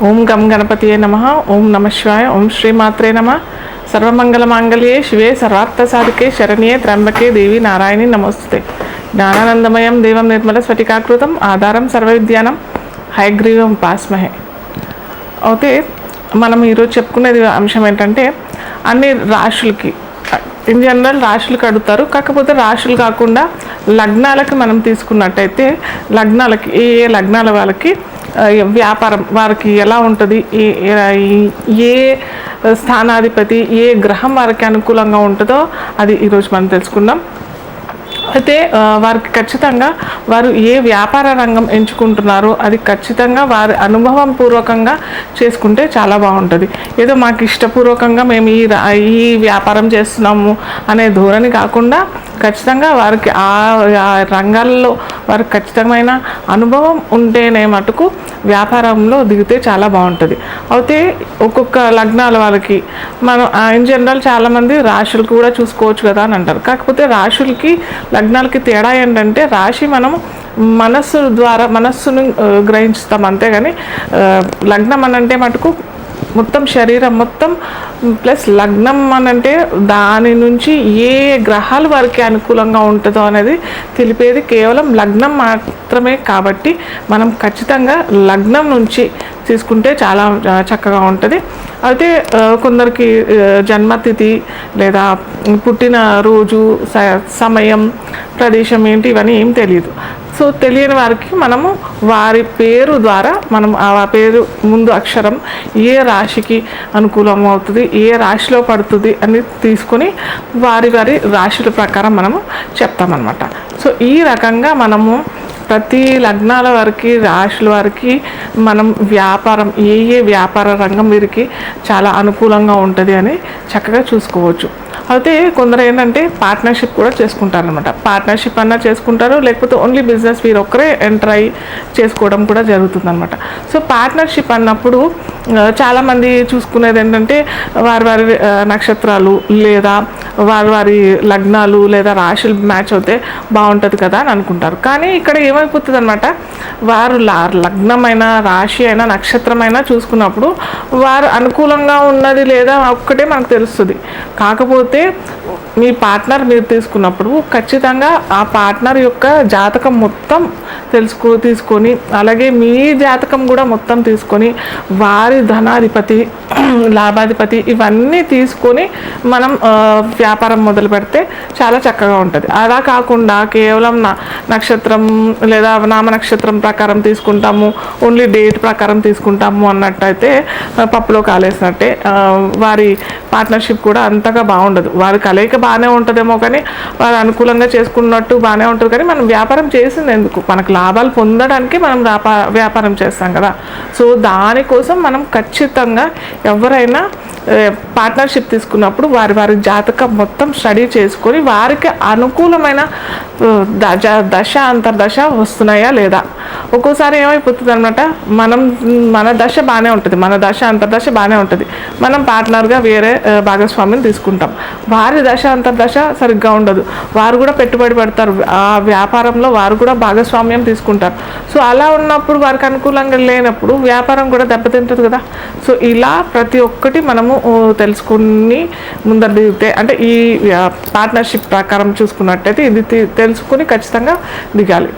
ఓం గం గణపతియే నమ ఓం నమ శివాయ ఓం శ్రీమాత్రే నమ. సర్వమంగళమాంగళ్యే శివే సర్వార్థసాధికే శరణ్యే త్రంబకే దేవి నారాయణి నమస్తే జ్ఞానానందమయం దేవం నిర్మల స్ఫటికాకృతం ఆధారం సర్వవిద్యానం హైగ్రీవం పాస్మహే. అయితే మనం ఈరోజు చెప్పుకునేది అంశం ఏంటంటే అన్ని రాశులకి ఇన్ జనరల్ రాశులకు అడుగుతారు కాకపోతే రాశులు కాకుండా లగ్నాలకి మనం తీసుకున్నట్టయితే లగ్నాలకి ఏ ఏ లగ్నాల వాళ్ళకి వ్యాపారం వారికి ఎలా ఉంటుంది? ఏ ఏ- స్థానాధిపతి ఏ గ్రహం వారికి అనుకూలంగా ఉంటుందో అది ఈరోజు మనం తెలుసుకుందాం. అయితే వారికి ఖచ్చితంగా వారు ఏ వ్యాపార రంగం ఎంచుకుంటున్నారో అది ఖచ్చితంగా వారి అనుభవం పూర్వకంగా చేసుకుంటే చాలా బాగుంటుంది. ఏదో మాకు ఇష్టపూర్వకంగా మేము ఈ రా- ఈ వ్యాపారం చేస్తున్నాము అనే ధోరణి కాకుండా ఖచ్చితంగా వారికి ఆ ఆ రంగాల్లో వారికి ఖచ్చితమైన అనుభవం ఉంటేనే మటుకు వ్యాపారంలో దిగితే చాలా బాగుంటుంది. అయితే ఒక్కొక్క లగ్నాల వాళ్ళకి మనం ఇన్ జనరల్ చాలామంది రాశులు కూడా చూసుకోవచ్చు కదా అని అంటారు. కాకపోతే రాశులకి లగ్నాలకి తేడా ఏంటంటే రాశి మనం మనస్సు ద్వారా మనస్సును గ్రహించుతాం అంతేగాని లగ్నం అనంటే మటుకు మొత్తం శరీరం మొత్తం ప్లస్ లగ్నం అనంటే దాని నుంచి ఏ గ్రహాలు వారికి అనుకూలంగా ఉంటుందో అనేది తెలిపేది కేవలం లగ్నం మాత్రమే కాబట్టి మనం ఖచ్చితంగా లగ్నం నుంచి తీసుకుంటే చాలా చక్కగా ఉంటుంది. అయితే కొందరికి జన్మతిథి లేదా పుట్టిన రోజు స- సమయం ప్రదేశం ఏంటి ఇవన్నీ ఏం తెలియదు. సో తెలియని వారికి మనము వారి పేరు ద్వారా మనం ఆ పేరు ముందు అక్షరం ఏ రాశికి అనుకూలం అవుతుంది ఏ రాశిలో పడుతుంది అని తీసుకొని వారి వారి రాశుల ప్రకారం మనము చెప్తామన్నమాట. సో ఈ రకంగా మనము ప్రతి లగ్నాల వారికి రాశుల వారికి మనం వ్యాపారం ఏ ఏ వ్యాపార రంగం వీరికి చాలా అనుకూలంగా ఉంటుంది అని చక్కగా చూసుకోవచ్చు. అయితే కొందరు ఏంటంటే పార్ట్నర్షిప్ కూడా చేసుకుంటారు అనమాట పార్ట్నర్షిప్ అన్నా చేసుకుంటారు లేకపోతే ఓన్లీ బిజినెస్ వీరు ఒక్కరే ఎంటర్ అయ్యి చేసుకోవడం కూడా జరుగుతుందనమాట సో పార్ట్నర్షిప్ అన్నప్పుడు చాలామంది చూసుకునేది ఏంటంటే వారి వారి నక్షత్రాలు లేదా వారి వారి లగ్నాలు లేదా రాశులు మ్యాచ్ అవుతే బాగుంటుంది కదా అని అనుకుంటారు. కానీ ఇక్కడ ఏమైపోతుంది అనమాట వారు లగ్నమైన రాశి అయినా నక్షత్రమైనా చూసుకున్నప్పుడు వారు అనుకూలంగా ఉన్నది లేదా ఒక్కటే మనకు తెలుస్తుంది. కాకపోతే మీ పార్ట్నర్ మీరు తీసుకున్నప్పుడు ఖచ్చితంగా ఆ పార్ట్నర్ యొక్క జాతకం మొత్తం తెలుసుకో తీసుకొని అలాగే మీ జాతకం కూడా మొత్తం తీసుకొని వారి ధనాధిపతి లాభాధిపతి ఇవన్నీ తీసుకొని మనం వ్యాపారం మొదలు పెడితే చాలా చక్కగా ఉంటుంది. అలా కాకుండా కేవలం నా నక్షత్రం లేదా నామ నక్షత్రం ప్రకారం తీసుకుంటాము ఓన్లీ డేట్ ప్రకారం తీసుకుంటాము అన్నట్టయితే పప్పులో కాలేసినట్టే వారి పార్ట్నర్షిప్ కూడా అంతగా బాగుండదు. వారి కలయిక బాగానే ఉంటుందేమో కానీ వారు అనుకూలంగా చేసుకున్నట్టు బాగానే ఉంటుంది కానీ మనం వ్యాపారం చేసింది ఎందుకు? మనకు లాభాలు పొందడానికి మనం వ్యాపారం చేస్తాం కదా. సో దానికోసం మనం ఖచ్చితంగా ఎవరైనా పార్ట్నర్షిప్ తీసుకున్నప్పుడు వారి వారి జాతకం మొత్తం స్టడీ చేసుకొని వారికి అనుకూలమైన దశ దశ అంతర్దశ వస్తున్నాయా లేదా? ఒక్కోసారి ఏమైపోతుంది అనమాట మనం మన దశ బాగానే ఉంటుంది. మన దశ అంతర్దశ బాగానే ఉంటుంది. మనం పార్ట్నర్గా వేరే భాగస్వామిని తీసుకుంటాం. వారి దశ అంతర్దశ సరిగ్గా ఉండదు. వారు కూడా పెట్టుబడి పెడతారు. ఆ వ్యాపారంలో వారు కూడా భాగస్వామ్యం తీసుకుంటారు. సో అలా ఉన్నప్పుడు వారికి అనుకూలంగా లేనప్పుడు వ్యాపారం కూడా దెబ్బతింటుంది కదా. సో ఇలా ప్రతి ఒక్కటి మనము తెలుసుకుని ముందర దిగితే అంటే ఈ పార్ట్నర్షిప్ ప్రకారం చూసుకున్నట్టయితే ఇది తెలుసుకుని ఖచ్చితంగా దిగాలి.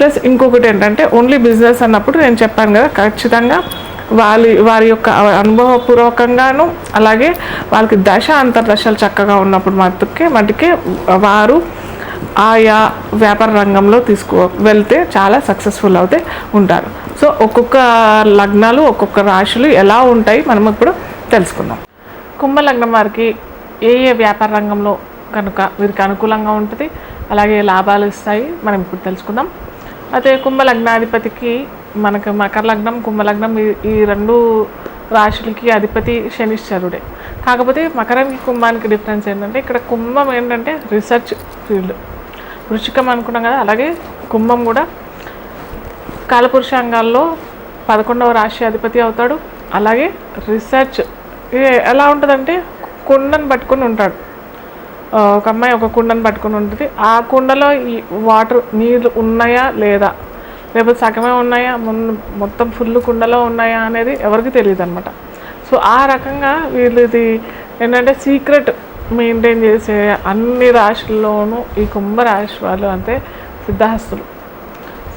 ప్లస్ ఇంకొకటి ఏంటంటే ఓన్లీ బిజినెస్ అన్నప్పుడు నేను చెప్పాను కదా ఖచ్చితంగా వారి వారి యొక్క అనుభవపూర్వకంగాను అలాగే వాళ్ళకి దశ అంతర్దశలు చక్కగా ఉన్నప్పుడు మటుకే మటుకే వారు ఆయా వ్యాపార రంగంలో తీసుకో వెళ్తే చాలా సక్సెస్ఫుల్ అవుతే ఉంటారు. సో ఒక్కొక్క లగ్నాలు ఒక్కొక్క రాశులు ఎలా ఉంటాయి మనం ఇప్పుడు తెలుసుకుందాం. కుంభ లగ్నం వారికి ఏ ఏ వ్యాపార రంగంలో కనుక వీరికి అనుకూలంగా ఉంటుంది అలాగే లాభాలు ఇస్తాయి మనం ఇప్పుడు తెలుసుకుందాం. అయితే కుంభలగ్నాధిపతికి మనకు మకర లగ్నం కుంభలగ్నం ఈ- ఈ రెండు రాశులకి అధిపతి శనిశ్చరుడే. కాకపోతే మకరానికి కుంభానికి డిఫరెన్స్ ఏంటంటే ఇక్కడ కుంభం ఏంటంటే రీసెర్చ్ ఫీల్డ్. వృషికం అనుకున్నాం కదా అలాగే కుంభం కూడా కాలపురుషాంగాల్లో పదకొండవ రాశి అధిపతి అవుతాడు. అలాగే రీసెర్చ్ ఎలా ఉంటుందంటే కుండను పట్టుకొని ఉంటాడు. ఒక అమ్మాయి ఒక కుండను పట్టుకొని ఉంటుంది. ఆ కుండలో ఈ వాటర్ నీళ్ళు ఉన్నాయా లేదా? లేకపోతే సగమే ఉన్నాయా? మొత్తం ఫుల్ కుండలో ఉన్నాయా అనేది ఎవరికి తెలియదు అనమాట సో ఆ రకంగా వీళ్ళది ఏంటంటే సీక్రెట్ మెయింటైన్ చేసే అన్ని రాశుల్లోనూ ఈ కుంభరాశి వాళ్ళు అంటే సిద్ధహస్తులు.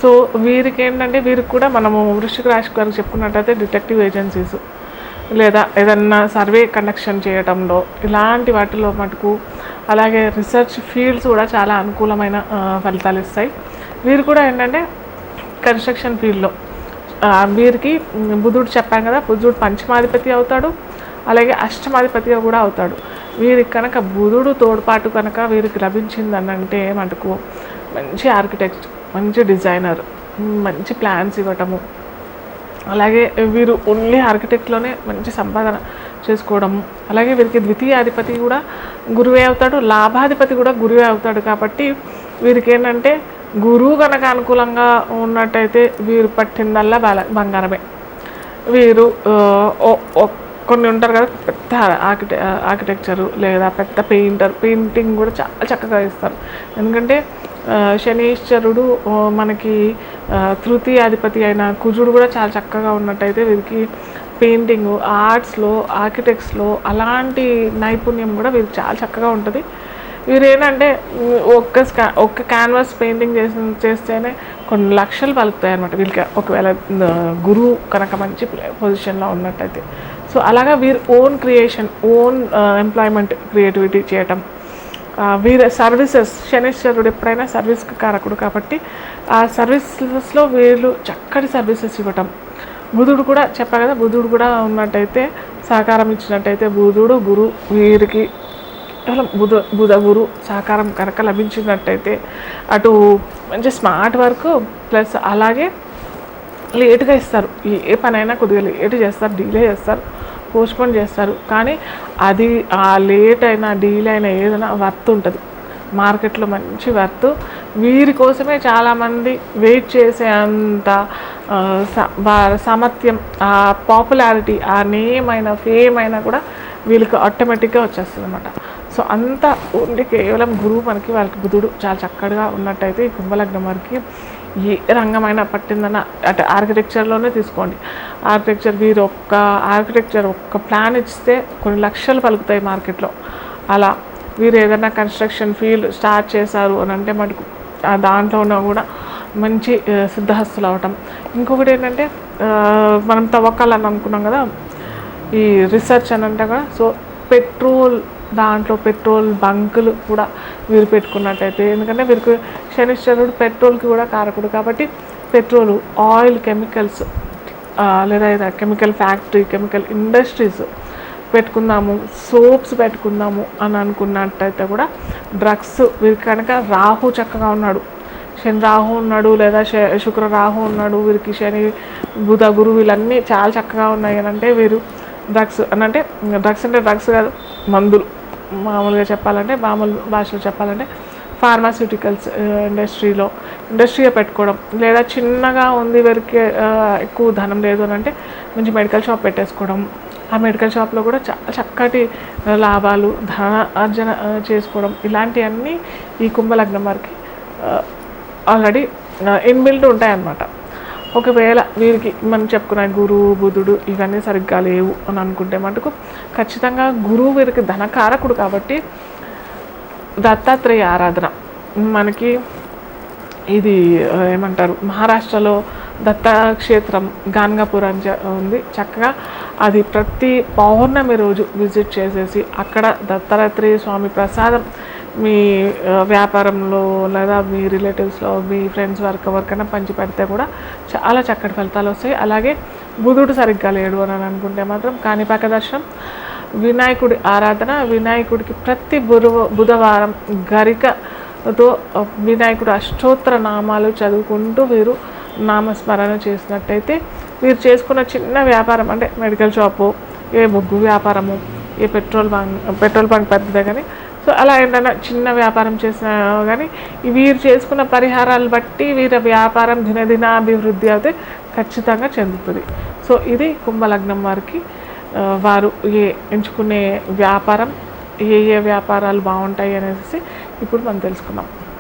సో వీరికి ఏంటంటే వీరికి కూడా మనము వృషిక రాశి గారికి చెప్పుకున్నట్టయితే డిటెక్టివ్ ఏజెన్సీస్ లేదా ఏదన్నా సర్వే కండక్షన్ చేయడంలో ఇలాంటి వాటిలో మటుకు అలాగే రీసెర్చ్ ఫీల్డ్స్ కూడా చాలా అనుకూలమైన ఫలితాలు ఇస్తాయి. వీరు కూడా ఏంటంటే కన్స్ట్రక్షన్ ఫీల్డ్లో వీరికి బుధుడు చెప్పాం కదా బుధుడు పంచమాధిపతి అవుతాడు అలాగే అష్టమాధిపతిగా కూడా అవుతాడు. వీరికి కనుక బుధుడు తోడ్పాటు కనుక వీరికి లభించిందని అంటే మటుకు మంచి ఆర్కిటెక్ట్ మంచి డిజైనర్ మంచి ప్లాన్స్ ఇవ్వటము అలాగే వీరు ఓన్లీ ఆర్కిటెక్ట్లోనే మంచి సంపాదన చేసుకోవడం. అలాగే వీరికి ద్వితీయ అధిపతి కూడా గురువే అవుతాడు లాభాధిపతి కూడా గురువే అవుతాడు కాబట్టి వీరికి ఏంటంటే గురువు కనుక అనుకూలంగా ఉన్నట్టయితే వీరు పట్టిందల్లా బల బంగారమే. వీరు కొన్ని ఉంటారు కదా పెద్ద ఆర్కిటె ఆర్కిటెక్చరు లేదా పెద్ద పెయింటర్ పెయింటింగ్ కూడా చాలా చక్కగా ఇస్తారు ఎందుకంటే శనీశ్వరుడు మనకి ఆ, తృతీయాధిపతి అయిన కుజుడు కూడా చాలా చక్కగా ఉన్నట్టయితే వీరికి పెయింటింగ్ ఆర్ట్స్లో ఆర్కిటెక్ట్స్లో అలాంటి నైపుణ్యం కూడా వీరికి చాలా చక్కగా ఉంటుంది. వీరు ఏంటంటే ఒక్క స్కా ఒక్క క్యాన్వాస్ పెయింటింగ్ చేసి చేస్తేనే కొన్ని లక్షలు పలుకుతాయి అనమాట వీళ్ళకి ఒకవేళ గురువు కనుక మంచి పొజిషన్లో ఉన్నట్టయితే. సో అలాగా వీరు own creation own employment creativity చేయటం వీర సర్వీసెస్ శనీశ్వరుడు ఎప్పుడైనా సర్వీస్కి కారకుడు కాబట్టి ఆ సర్వీసెస్లో వీళ్ళు చక్కటి సర్వీసెస్ ఇవ్వటం. బుధుడు కూడా చెప్పా కదా బుధుడు కూడా ఉన్నట్టయితే సహకారం ఇచ్చినట్టయితే బుధుడు గురు వీరికి బుధ బుధ గురు సహకారం కనుక లభించినట్టయితే అటు మంచి స్మార్ట్ వర్క్ ప్లస్ అలాగే లేటుగా ఇస్తారు. ఏ పనైనా కొద్దిగా లేటు చేస్తారు డీలే చేస్తారు. పోస్ట్పోన్ చేస్తారు. కానీ అది ఆ లేట్ అయినా డీల్ అయినా ఏదైనా వర్త్ ఉంటుంది. మార్కెట్లో మంచి వర్త్. వీరి కోసమే చాలామంది వెయిట్ చేసే అంత స- సామర్థ్యం ఆ పాపులారిటీ ఆ నేమ్ అయినా ఫేమ్ అయినా కూడా వీళ్ళకి ఆటోమేటిక్గా వచ్చేస్తుంది అనమాట సో అంత ఓన్లీ కేవలం గురువు మనకి వాళ్ళకి బుధుడు చాలా చక్కగా ఉన్నట్టయితే ఈ కుంభలగ్నం వారికి ఏ రంగమైన పట్టిందన్న అంటే ఆర్కిటెక్చర్లోనే తీసుకోండి. ఆర్కిటెక్చర్ మీరు ఒక్క ఆర్కిటెక్చర్ ఒక్క ప్లాన్ ఇస్తే కొన్ని లక్షలు పలుకుతాయి మార్కెట్లో అలా వీరు ఏదైనా కన్స్ట్రక్షన్ ఫీల్డ్ స్టార్ట్ చేశారు అని అంటే మనకు ఆ దాంట్లోనూ కూడా మంచి సిద్ధహస్తులు అవటం. ఇంకొకటి ఏంటంటే మనం తవ్వకాలని అనుకున్నాం కదా ఈ రీసెర్చ్ అని అంటే కూడా సో పెట్రోల్ దాంట్లో పెట్రోల్ బంకులు కూడా వీరు పెట్టుకున్నట్టయితే ఎందుకంటే వీరికి శనిశ్చరుడు పెట్రోల్కి కూడా కారకుడు కాబట్టి పెట్రోల్ ఆయిల్ కెమికల్స్ లేదా ఏదైనా కెమికల్ ఫ్యాక్టరీ కెమికల్ ఇండస్ట్రీస్ పెట్టుకుందాము సోప్స్ పెట్టుకుందాము అని అనుకున్నట్టయితే కూడా డ్రగ్స్ వీరికి కనుక రాహు చక్కగా ఉన్నాడు. శని రాహు ఉన్నాడు లేదా శుక్ర రాహు ఉన్నాడు వీరికి శని బుధ గురు వీళ్ళన్నీ చాలా చక్కగా ఉన్నాయి అని అంటే వీరు డ్రగ్స్ అని అంటే డ్రగ్స్ అంటే డ్రగ్స్ కాదు మందులు. మామూలుగా చెప్పాలంటే మామూలు భాషలో చెప్పాలంటే ఫార్మాస్యూటికల్స్ ఇండస్ట్రీలో ఇండస్ట్రీగా పెట్టుకోవడం. లేదా చిన్నగా ఉంది వీరికి ఎక్కువ ధనం లేదు అని అంటే మంచి మెడికల్ షాప్ పెట్టేసుకోవడం. ఆ మెడికల్ షాప్లో కూడా చాలా చక్కటి లాభాలు ధన అర్జన చేసుకోవడం. ఇలాంటివన్నీ ఈ కుంభలగ్నం వారికి ఆల్రెడీ ఇన్బిల్డ్ ఉంటాయన్నమాట. ఒకవేళ వీరికి మనం చెప్పుకున్న గురువు బుధుడు ఇవన్నీ సరిగ్గా లేవు అని అనుకుంటే మటుకు ఖచ్చితంగా గురువు వీరికి ధనకారకుడు కాబట్టి దత్తాత్రేయ ఆరాధన. మనకి ఇది ఏమంటారు మహారాష్ట్రలో దత్తాక్షేత్రం గాన్గాపూర్ అని ఉంది. చక్కగా అది ప్రతి పౌర్ణమి రోజు విజిట్ చేసేసి అక్కడ దత్తాత్రేయ స్వామి ప్రసాదం మీ వ్యాపారంలో లేదా మీ రిలేటివ్స్లో మీ ఫ్రెండ్స్ వర్క్ ఎవరికైనా పంచి పెడితే కూడా చాలా చక్కటి ఫలితాలు వస్తాయి. అలాగే బుధుడు సరిగ్గా లేడు అని అనుకుంటే మాత్రం కాణిపాక దర్శనం. వినాయకుడి ఆరాధన వినాయకుడికి ప్రతి బుధ బుధవారం గరికతో వినాయకుడు అష్టోత్తర నామాలు చదువుకుంటూ వీరు నామస్మరణ చేసినట్టయితే వీరు చేసుకున్న చిన్న వ్యాపారం అంటే మెడికల్ షాపు ఏ బొగ్గు వ్యాపారము ఏ పెట్రోల్ బంక్ పెట్రోల్ బంక్ పెద్దదే కానీ సో అలా ఏంటన్నా చిన్న వ్యాపారం చేసినా కానీ వీరు చేసుకున్న పరిహారాలు బట్టి వీరి వ్యాపారం దినదిన అభివృద్ధి అయితే ఖచ్చితంగా చెందుతుంది. సో ఇది కుంభలగ్నం వారికి వారు ఏ ఎంచుకునే వ్యాపారం ఏ ఏ వ్యాపారాలు బాగుంటాయి అనేసి ఇప్పుడు మనం తెలుసుకుందాం.